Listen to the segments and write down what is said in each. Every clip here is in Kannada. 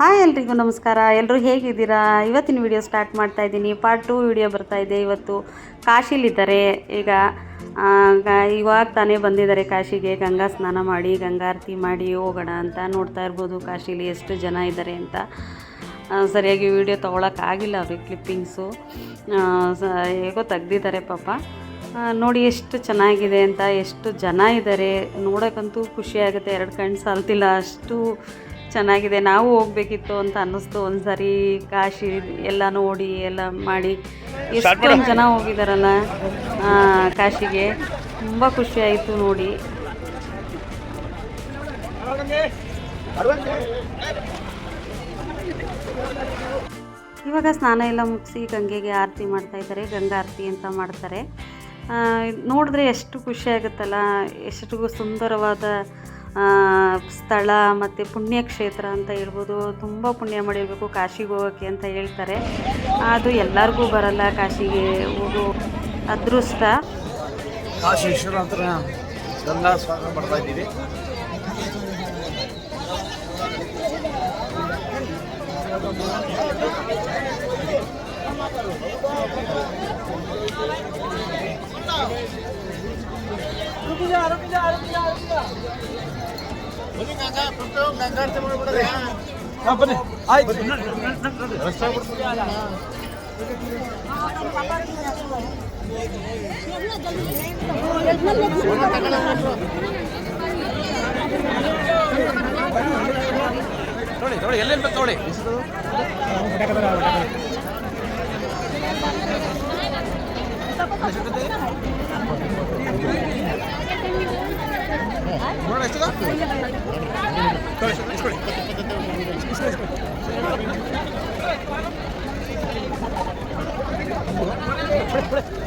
ಹಾಯ್ ಎಲ್ರಿಗೂ ನಮಸ್ಕಾರ. ಎಲ್ಲರೂ ಹೇಗಿದ್ದೀರಾ? ಇವತ್ತಿನ ವಿಡಿಯೋ ಸ್ಟಾರ್ಟ್ ಮಾಡ್ತಾ ಇದ್ದೀನಿ. ಪಾರ್ಟ್ ಟು ವಿಡಿಯೋ ಬರ್ತಾ ಇದೆ ಇವತ್ತು. ಕಾಶಿಲಿದ್ದಾರೆ. ಈಗ ಇವಾಗ ತಾನೇ ಬಂದಿದ್ದಾರೆ ಕಾಶಿಗೆ. ಗಂಗಾ ಸ್ನಾನ ಮಾಡಿ ಗಂಗಾರತಿ ಮಾಡಿ ಹೋಗೋಣ ಅಂತ ನೋಡ್ತಾ ಇರ್ಬೋದು ಕಾಶಿಲಿ ಎಷ್ಟು ಜನ ಇದ್ದಾರೆ ಅಂತ. ಸರಿಯಾಗಿ ವಿಡಿಯೋ ತೊಗೊಳಕ್ಕಾಗಿಲ್ಲ ಅವ್ರಿಗೆ ಕ್ಲಿಪ್ಪಿಂಗ್ಸು ಹೇಗೋ ತೆಗ್ದಿದ್ದಾರೆ ಪಾಪ. ನೋಡಿ ಎಷ್ಟು ಚೆನ್ನಾಗಿದೆ ಅಂತ, ಎಷ್ಟು ಜನ ಇದ್ದಾರೆ. ನೋಡೋಕ್ಕಂತೂ ಖುಷಿಯಾಗುತ್ತೆ ಎರಡು ಕಣ್ಣು ಸಾಲ್ತಿಲ್ಲ. ಅಷ್ಟು ಚೆನ್ನಾಗಿದೆ ನಾವು ಹೋಗ್ಬೇಕಿತ್ತು ಅಂತ ಅನ್ನಿಸ್ತು. ಒಂದ್ಸರಿ ಕಾಶಿ ಎಲ್ಲ ನೋಡಿ ಎಲ್ಲ ಮಾಡಿ. ಎಷ್ಟೊಂದು ಜನ ಹೋಗಿದಾರಲ್ಲ ಕಾಶಿಗೆ. ತುಂಬ ಖುಷಿ ಆಯಿತು ನೋಡಿ. ಇವಾಗ ಸ್ನಾನ ಎಲ್ಲ ಮುಗಿಸಿ ಗಂಗೆಗೆ ಆರತಿ ಮಾಡ್ತಾ ಇದ್ದಾರೆ. ಗಂಗಾ ಆರತಿ ಅಂತ ಮಾಡ್ತಾರೆ. ನೋಡಿದ್ರೆ ಎಷ್ಟು ಖುಷಿ ಆಗುತ್ತಲ್ಲ ಎಷ್ಟು ಸುಂದರವಾದ ಸ್ಥಳ ಮತ್ತು ಪುಣ್ಯಕ್ಷೇತ್ರ ಅಂತ ಹೇಳ್ಬೋದು. ತುಂಬ ಪುಣ್ಯ ಮಾಡಿರಬೇಕು ಕಾಶಿಗೆ ಹೋಗೋಕ್ಕೆ ಅಂತ ಹೇಳ್ತಾರೆ. ಅದು ಎಲ್ಲರಿಗೂ ಬರಲ್ಲ ಕಾಶಿಗೆ ಹೋಗೋ ಅದೃಷ್ಟ. ಕಾಶಿ ವಿಶ್ವನಾಥನ ಗಂಗಾ ಸ್ವಾಗತ ಮಾಡ್ತಾ ಇದ್ದೀವಿ. ಎಲ್ಲೆಲ್ಲಿ ಬೇಕು ನೋಡಿ ನೋಡೋಣ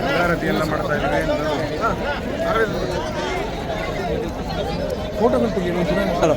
ಇಲ್ಲಿ, ಇಲ್ಲಿ, ಅಲ್ಲಿ, ಅಲ್ಲಿ, ಜಾಸ್ತಿ ಆಗಿ ಹಾಂ ಲೈವ್ ಬಿಡೋಣ ಲೈವ್ ಅದೇ ಹಂಗೆ ಗಂಗಾರತಿ ಎಲ್ಲ ಮಾಡ್ತಾ ಇದ್ದಾರೆ ಫೋಟೋಗಳು ತೆಗಿ ಹಲೋ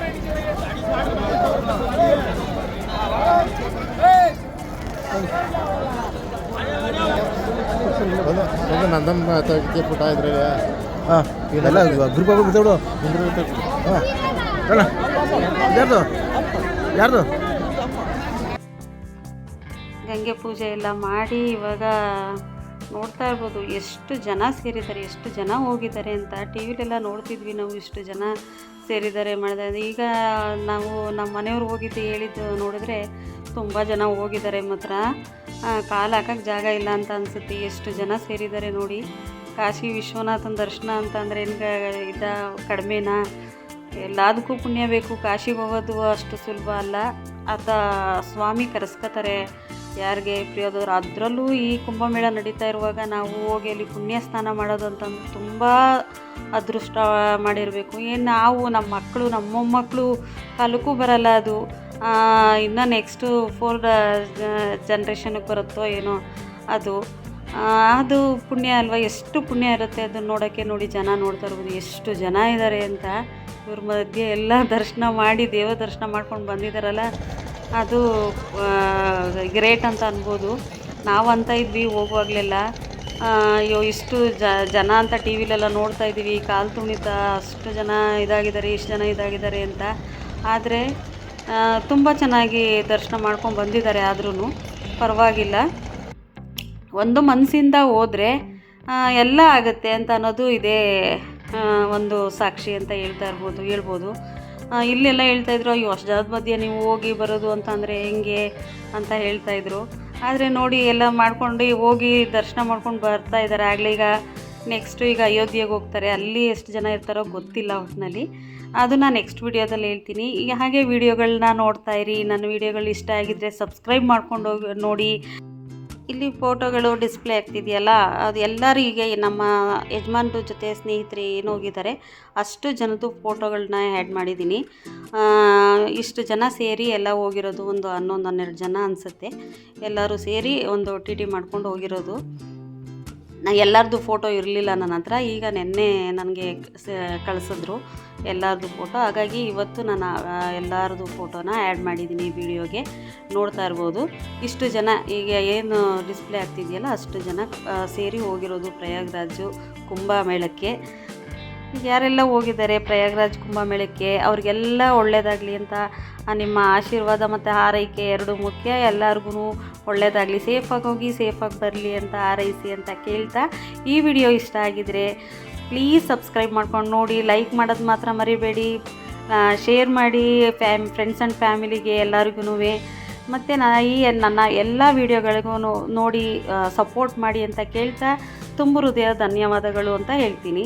ನಂದನ್ ತೆಗೆ ಪುಟ ಇದ್ರಲ್ಲಿ ಹಾಂ ಇದೆಲ್ಲ ಗ್ರೂಪ್ ಆಗಿ ಬಿದ್ದೋಡು ಹಾಂ. ಅಣ್ಣ ಯಾರ್ದು? ಯಾರ್ದು? ಗಂಗೆ ಪೂಜೆ ಎಲ್ಲ ಮಾಡಿ ಇವಾಗ ನೋಡ್ತಾ ಇರ್ಬೋದು, ಎಷ್ಟು ಜನ ಸೇರಿದ್ದಾರೆ, ಎಷ್ಟು ಜನ ಹೋಗಿದ್ದಾರೆ ಅಂತ ಟಿ ವಿಲೆಲ್ಲ ನೋಡ್ತಿದ್ವಿ ನಾವು, ಇಷ್ಟು ಜನ ಸೇರಿದ್ದಾರೆ ಮಾಡಿದ್ದಾರೆ ಈಗ ನಾವು ನಮ್ಮ ಮನೆಯವ್ರು ಹೋಗಿದ್ದು ಹೇಳಿದ್ದು ನೋಡಿದ್ರೆ ತುಂಬ ಜನ ಹೋಗಿದ್ದಾರೆ ಮಾತ್ರ. ಕಾಲು ಹಾಕೋಕ್ಕೆ ಜಾಗ ಇಲ್ಲ ಅಂತ ಅನಿಸುತ್ತೆ, ಎಷ್ಟು ಜನ ಸೇರಿದ್ದಾರೆ ನೋಡಿ. ಕಾಶಿ ವಿಶ್ವನಾಥನ ದರ್ಶನ ಅಂತ ಅಂದರೆ ಏನು ಇದ ಕಡಿಮೆನಾ? ಎಲ್ಲದಕ್ಕೂ ಪುಣ್ಯ ಬೇಕು, ಕಾಶಿಗೆ ಹೋಗೋದು ಅಷ್ಟು ಸುಲಭ ಅಲ್ಲ. ಆತ ಸ್ವಾಮಿ ಕರೆಸ್ಕೊತಾರೆ. ಯಾರಿಗೆ ಪ್ರಿಯೋದವ್ರು ಅದರಲ್ಲೂ ಈ ಕುಂಭಮೇಳ ನಡೀತಾ ಇರುವಾಗ ನಾವು ಹೋಗಿ ಅಲ್ಲಿ ಪುಣ್ಯ ಸ್ನಾನ ಮಾಡೋದು ಅಂತಂದ್ರೆ ತುಂಬ ಅದೃಷ್ಟ ಮಾಡಿರಬೇಕು. ಏನು ನಾವು ನಮ್ಮ ಮಕ್ಕಳು, ನಮ್ಮ ಮೊಮ್ಮಕ್ಕಳು ಕಾಲಕ್ಕೂ ಬರಲ್ಲ ಅದು. ಇನ್ನು ನೆಕ್ಸ್ಟು ಫೋರ್ ಜನ್ರೇಷನ್ಗೆ ಬರುತ್ತೋ ಏನೋ ಅದು. ಅದು ಪುಣ್ಯ ಅಲ್ವಾ? ಎಷ್ಟು ಪುಣ್ಯ ಇರುತ್ತೆ ಅದನ್ನು ನೋಡೋಕ್ಕೆ ನೋಡಿ, ಜನ ನೋಡ್ತಾ ಇರ್ಬೋದು. ಎಷ್ಟು ಜನ ಇದ್ದಾರೆ ಅಂತ. ಇವ್ರ ಮಧ್ಯೆ ಎಲ್ಲ ದರ್ಶನ ಮಾಡಿ ದೇವ ದರ್ಶನ ಮಾಡ್ಕೊಂಡು ಬಂದಿದ್ದಾರಲ್ಲ ಅದು ಗ್ರೇಟ್ ಅಂತ ಅನ್ಬೋದು. ನಾವು ಅಂತ ಇದ್ವಿ ಹೋಗುವಾಗಲೆಲ್ಲ. ಅಯ್ಯೋ, ಇಷ್ಟು ಜನ ಅಂತ ಟಿ ವಿಲೆಲ್ಲ ನೋಡ್ತಾ ಇದ್ದೀವಿ. ಕಾಲು ತುಣಿತ ಅಷ್ಟು ಜನ ಇದಾಗಿದ್ದಾರೆ, ಇಷ್ಟು ಜನ ಇದಾಗಿದ್ದಾರೆ ಅಂತ. ಆದರೆ ತುಂಬ ಚೆನ್ನಾಗಿ ದರ್ಶನ ಮಾಡ್ಕೊಂಡು ಬಂದಿದ್ದಾರೆ ಆದ್ರೂ ಪರವಾಗಿಲ್ಲ. ಒಂದು ಮನಸ್ಸಿಂದ ಹೋದರೆ ಎಲ್ಲ ಆಗುತ್ತೆ ಅಂತ ಅನ್ನೋದು ಇದೇ ಒಂದು ಸಾಕ್ಷಿ ಅಂತ ಹೇಳ್ತಾ ಇರ್ಬೋದು, ಹೇಳ್ಬೋದು. ಇಲ್ಲೆಲ್ಲ ಹೇಳ್ತಾ ಇದ್ರು, ಅಯ್ಯೋ ಅಷ್ಟು ಜನದ ಮಧ್ಯೆ ನೀವು ಹೋಗಿ ಬರೋದು ಅಂತ ಅಂದರೆ ಹೆಂಗೆ? ಅಂತ ಹೇಳ್ತಾ ಇದ್ರು. ಆದರೆ ನೋಡಿ, ಎಲ್ಲ ಮಾಡ್ಕೊಂಡು ಹೋಗಿ ದರ್ಶನ ಮಾಡ್ಕೊಂಡು ಬರ್ತಾ ಇದ್ದಾರೆ ಆಗಲೇ ಈಗ ನೆಕ್ಸ್ಟು ಈಗ ಅಯೋಧ್ಯೆಗೆ ಹೋಗ್ತಾರೆ. ಅಲ್ಲಿ ಎಷ್ಟು ಜನ ಇರ್ತಾರೋ ಗೊತ್ತಿಲ್ಲ ಒಟ್ಟಿನಲ್ಲಿ ಅದು ನಾನು ನೆಕ್ಸ್ಟ್ ವಿಡಿಯೋದಲ್ಲಿ ಹೇಳ್ತೀನಿ. ಈಗ ಹಾಗೆ ವಿಡಿಯೋಗಳನ್ನ ನೋಡ್ತಾ ಇರಿ. ನನ್ನ ವಿಡಿಯೋಗಳು ಇಷ್ಟ ಆಗಿದ್ದರೆ ಸಬ್ಸ್ಕ್ರೈಬ್ ಮಾಡ್ಕೊಂಡು ಹೋಗಿ ನೋಡಿ. ಇಲ್ಲಿ ಫೋಟೋಗಳು ಡಿಸ್ಪ್ಲೇ ಆಗ್ತಿದೆಯಲ್ಲ, ಅದು ಎಲ್ಲರಿಗೆ ನಮ್ಮ ಯಜಮಾನ್ರ ಜೊತೆ ಸ್ನೇಹಿತರು ಏನು ಹೋಗಿದ್ದಾರೆ, ಅಷ್ಟು ಜನದ್ದು ಫೋಟೋಗಳನ್ನ ಆ್ಯಡ್ ಮಾಡಿದ್ದೀನಿ. ಇಷ್ಟು ಜನ ಸೇರಿ ಎಲ್ಲ ಹೋಗಿರೋದು ಒಂದು ಹನ್ನೊಂದು ಹನ್ನೆರಡು ಜನ ಅನಿಸುತ್ತೆ. ಎಲ್ಲರೂ ಸೇರಿ ಒಂದು ಟಿ ಟಿ ಮಾಡ್ಕೊಂಡು ಹೋಗಿರೋದು. ನಾ ಎಲ್ಲರದ್ದು ಫೋಟೋ ಇರಲಿಲ್ಲ ನನ್ನ ಹತ್ರ. ಈಗ ನಿನ್ನೆ ನನಗೆ ಕಳಿಸಿದ್ರು ಎಲ್ಲರದ್ದು ಫೋಟೋ ಹಾಗಾಗಿ ಇವತ್ತು ನಾನು ಎಲ್ಲರದ್ದು ಫೋಟೋನ ಆ್ಯಡ್ ಮಾಡಿದ್ದೀನಿ ವಿಡಿಯೋಗೆ ನೋಡ್ತಾ ಇರ್ಬೋದು. ಇಷ್ಟು ಜನ, ಈಗ ಏನು ಡಿಸ್ಪ್ಲೇ ಆಗ್ತಿದೆಯಲ್ಲ ಅಷ್ಟು ಜನ ಸೇರಿ ಹೋಗಿರೋದು ಪ್ರಯಾಗ್ರಾಜು ಕುಂಭಮೇಳಕ್ಕೆ ಯಾರೆಲ್ಲ ಹೋಗಿದ್ದಾರೆ ಪ್ರಯಾಗ್ರಾಜ್ ಕುಂಭಮೇಳಕ್ಕೆ, ಅವ್ರಿಗೆಲ್ಲ ಒಳ್ಳೆಯದಾಗಲಿ ಅಂತ ನಿಮ್ಮ ಆಶೀರ್ವಾದ ಮತ್ತು ಹಾರೈಕೆ ಎರಡು ಮುಖ್ಯ. ಎಲ್ಲರಿಗೂ ಒಳ್ಳೆಯದಾಗಲಿ ಸೇಫಾಗಿ ಹೋಗಿ, ಸೇಫಾಗಿ ಬರಲಿ ಅಂತ ಹಾರೈಸಿ ಅಂತ ಕೇಳ್ತಾ ಈ ವಿಡಿಯೋ ಇಷ್ಟ ಆಗಿದರೆ ಪ್ಲೀಸ್ ಸಬ್ಸ್ಕ್ರೈಬ್ ಮಾಡ್ಕೊಂಡು ನೋಡಿ, ಲೈಕ್ ಮಾಡೋದು ಮಾತ್ರ ಮರಿಬೇಡಿ. ಶೇರ್ ಮಾಡಿ, ಫ್ಯಾಮ್, ಫ್ರೆಂಡ್ಸ್ ಆ್ಯಂಡ್ ಫ್ಯಾಮಿಲಿಗೆ ಎಲ್ಲರಿಗೂ ಮತ್ತು ನಾನು ಈ ನನ್ನ ಎಲ್ಲ ವೀಡಿಯೋಗಳಿಗೂ ನೋಡಿ ಸಪೋರ್ಟ್ ಮಾಡಿ ಅಂತ ಕೇಳ್ತಾ ತುಂಬ ಹೃದಯ ಧನ್ಯವಾದಗಳು ಅಂತ ಹೇಳ್ತೀನಿ.